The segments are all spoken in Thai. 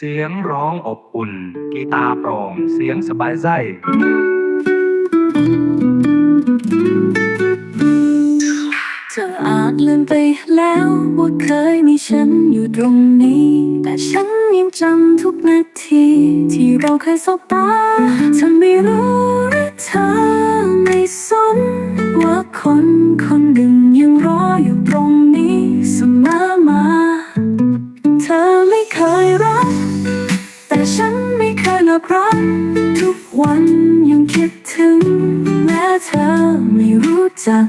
เสียงร้องอบอุ่น กีตาร์โปร่ง เสียงสบายใจเธออาจลืมไปแล้วว่าเคยมีฉันอยู่ตรงนี้ แต่ฉันยังจำทุกนาที ที่เราเคยสบตาเธอไม่รู้หรือเธอไม่สน ว่าคนคนหนึ่งยังรออยู่ตรงนี้เสมอมา เธอไม่เคยรัก รัก ทุกวันยังคิดถึง แม้เธอไม่รู้จัก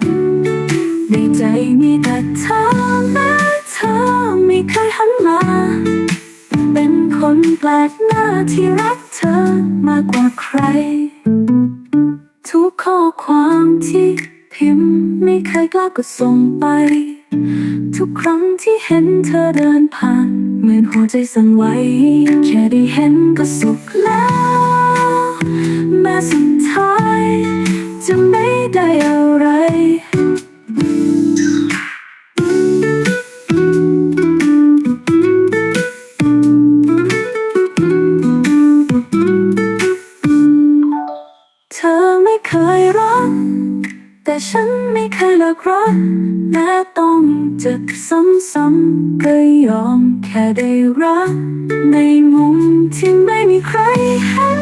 ในใจมีแต่เธอแม้เธอไม่เคยหันมา เป็นคนแปลกหน้าที่รักเธอมากกว่าใคร ทุกข้อความที่พิมพ์ไม่เคยกล้ากดส่งไป ทุกครั้งที่เห็นเธอเดินผ่าน เหมือนหัวใจสั่นไหวแค่ได้เห็นก็สุขแล้ว สุดท้าย จะไม่ได้อะไร เธอไม่เคยรัก แต่ฉันไม่เคยเลิกรักแม้ต้องเจ็บซ้ำๆก็ยอมแค่ได้รัก ในมุมที่ไม่มีใครเห็น